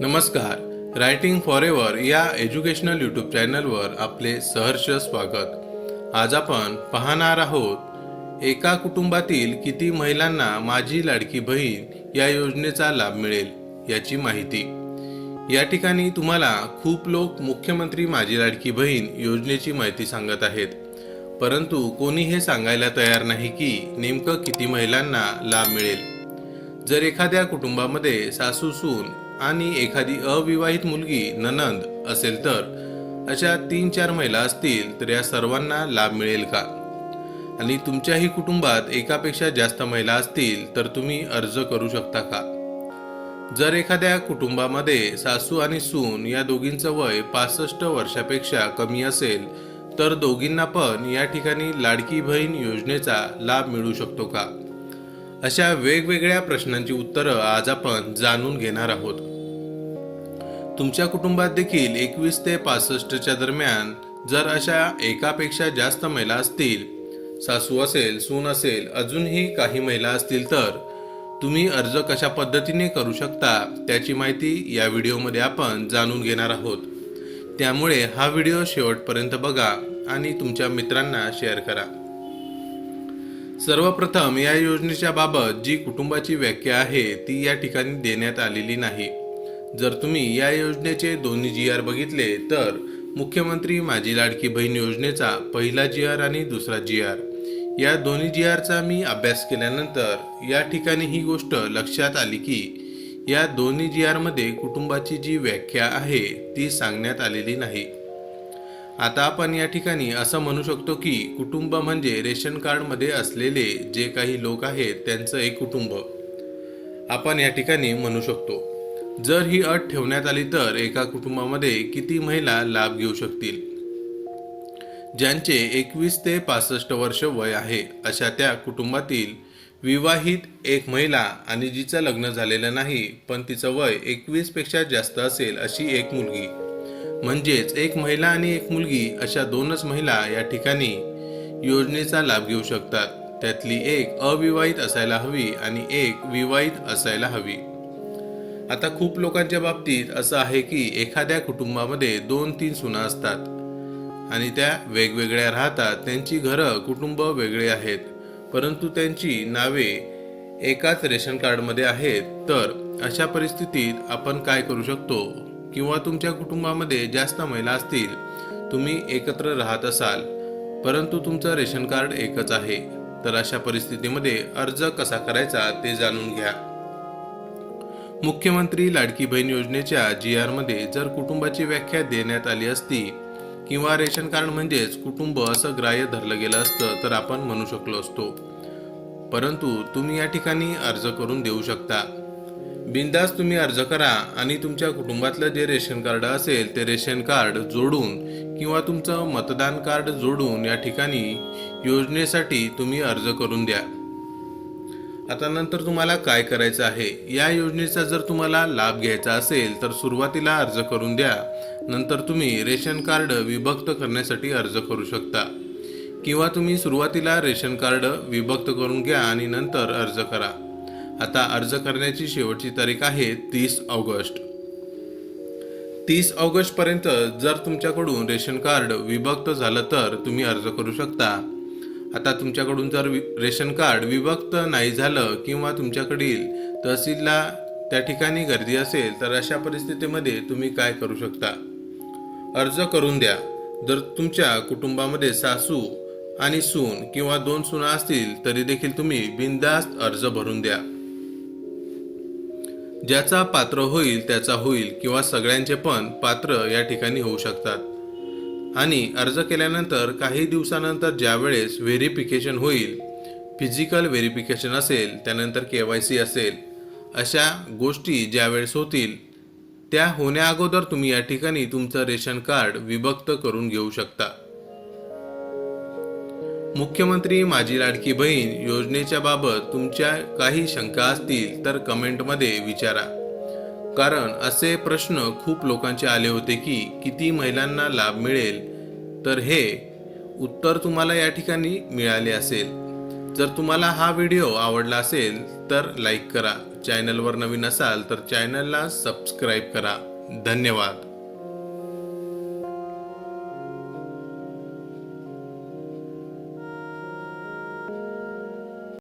नमस्कार. Writing for ever या educational YouTube चॅनलवर आपले सहर्ष स्वागत. आज आपण पाहणार आहोत एका कुटुंबातील किती महिलांना माझी लाडकी बहीण या योजनेचा लाभ मिळेल याची माहिती. या ठिकाणी तुम्हाला खूप लोक मुख्यमंत्री माझी लाडकी बहीण योजनेची माहिती सांगत आहेत. परंतु कोणी हे सांगायला तयार नाही की नेमकं किती महिलांना लाभ मिळेल. जर एखाद्या कुटुंबामध्ये सासू सून आणि एखादी अविवाहित मुलगी ननंद असेल तर अशा तीन चार महिला असतील तर या सर्वांना लाभ मिळेल का? आणि तुमच्याही कुटुंबात एकापेक्षा जास्त महिला असतील तर तुम्ही अर्ज करू शकता का? जर एखाद्या कुटुंबामध्ये सासू आणि सून या दोघींचं वय पासष्ट वर्षापेक्षा कमी असेल तर दोघींना पण या ठिकाणी लाडकी बहीण योजनेचा लाभ मिळू शकतो का? अशा वेगवेगळ्या प्रश्नांची उत्तरं आज आपण जाणून घेणार आहोत. तुमच्या कुटुंबात देखील एकवीस ते पासष्टच्या दरम्यान जर अशा एकापेक्षा जास्त महिला असतील सासू असेल सून असेल अजूनही काही महिला असतील तर तुम्ही अर्ज कशा पद्धतीने करू शकता त्याची माहिती या व्हिडिओमध्ये आपण जाणून घेणार आहोत. त्यामुळे हा व्हिडिओ शेवटपर्यंत बघा आणि तुमच्या मित्रांना शेअर करा. सर्वप्रथम या योजनेच्या बाबत जी कुटुंबाची व्याख्या आहे ती या ठिकाणी देण्यात आलेली नाही. जर तुम्ही या योजनेचे दोन्ही जी आर बघितले तर मुख्यमंत्री माझी लाडकी बहीण योजनेचा पहिला जी आर आणि दुसरा जी आर या दोन्ही जी आरचा मी अभ्यास केल्यानंतर या ठिकाणी ही गोष्ट लक्षात आली की या दोन्ही जी आरमध्ये कुटुंबाची जी व्याख्या आहे ती सांगण्यात आलेली नाही. आता आपण या ठिकाणी असं म्हणू शकतो की कुटुंब म्हणजे रेशन कार्डमध्ये असलेले जे काही लोक आहेत त्यांचं एक कुटुंब. आपण या ठिकाणी म्हणू शकतो. जर ही अट ठेवण्यात आली तर एका कुटुंबामध्ये किती महिला लाभ घेऊ शकतील? ज्यांचे एकवीस ते पासष्ट वर्ष वय आहे अशा त्या कुटुंबातील विवाहित एक महिला आणि जिचं लग्न झालेलं नाही पण तिचं वय एकवीसपेक्षा जास्त असेल अशी एक मुलगी. म्हणजेच एक महिला आणि एक मुलगी अशा दोनच महिला या ठिकाणी योजनेचा लाभ घेऊ शकतात. त्यातली एक अविवाहित असायला हवी आणि एक विवाहित असायला हवी. आता खूप लोकांच्या बाबतीत असं आहे की एखाद्या कुटुंबामध्ये दोन तीन सुना असतात आणि त्या वेगवेगळ्या राहतात. त्यांची घरं कुटुंब वेगळे आहेत. परंतु त्यांची नावे एकाच रेशन कार्डमध्ये आहेत. तर अशा परिस्थितीत आपण काय करू शकतो? किंवा तुमच्या कुटुंबामध्ये जास्त महिला असतील तुम्ही एकत्र राहत असाल परंतु तुमचं रेशन कार्ड एकच आहे तर अशा परिस्थितीमध्ये अर्ज कसा करायचा ते जाणून घ्या. मुख्यमंत्री लाडकी बहीण योजनेच्या जी आरमध्ये जर कुटुंबाची व्याख्या देण्यात आली असती किंवा रेशन कार्ड म्हणजेच कुटुंब असं ग्राह्य धरलं गेलं असतं तर आपण म्हणू शकलो असतो. परंतु तुम्ही या ठिकाणी अर्ज करून देऊ शकता. बिंदास तुम्ही अर्ज करा आणि तुमच्या कुटुंबातलं जे रेशन कार्ड असेल ते रेशन कार्ड जोडून किंवा तुमचं मतदान कार्ड जोडून या ठिकाणी योजनेसाठी तुम्ही अर्ज करून द्या. आता नंतर तुम्हाला काय करायचं आहे? या योजनेचा जर तुम्हाला लाभ घ्यायचा असेल तर सुरुवातीला अर्ज करून द्या. नंतर तुम्ही रेशन कार्ड विभक्त करण्यासाठी अर्ज करू शकता. किंवा तुम्ही सुरुवातीला रेशन कार्ड विभक्त करून घ्या आणि नंतर अर्ज करा. आता अर्ज करण्याची शेवटची तारीख आहे तीस ऑगस्ट. तीस ऑगस्ट पर्यंत जर तुमच्याकडून रेशन कार्ड विभक्त झालं तर तुम्ही अर्ज करू शकता. आता तुमच्याकडून जर वि- रेशन कार्ड विभक्त नाही झालं किंवा तुमच्याकडील तहसीलला त्या ठिकाणी गर्दी असेल तर अशा परिस्थितीमध्ये तुम्ही काय करू शकता? अर्ज करून द्या. जर तुमच्या कुटुंबामध्ये सासू आणि सून किंवा दोन सुना असतील तरी देखील तुम्ही बिनधास्त अर्ज भरून द्या. ज्याचा पात्र होईल त्याचा होईल किंवा सगळ्यांचे पण पात्र या ठिकाणी होऊ शकतात. आणि अर्ज केल्यानंतर काही दिवसानंतर ज्यावेळेस व्हेरिफिकेशन होईल फिजिकल व्हेरिफिकेशन असेल त्यानंतर के वाय सी असेल अशा गोष्टी ज्यावेळेस होतील त्या होण्याअगोदर तुम्ही या ठिकाणी तुमचं रेशन कार्ड विभक्त करून घेऊ शकता. मुख्यमंत्री माझी लाडकी बहीण योजनेच्या बाबत तुमच्या काही शंका असतील तर कमेंटमध्ये विचारा. कारण असे प्रश्न खूप लोकांचे आले होते की किती महिलांना लाभ मिळेल? तर हे उत्तर तुम्हाला या ठिकाणी मिळाले असेल. जर तुम्हाला हा व्हिडिओ आवडला असेल तर लाईक करा. चॅनलवर नवीन असाल तर चॅनलला सबस्क्राईब करा. धन्यवाद.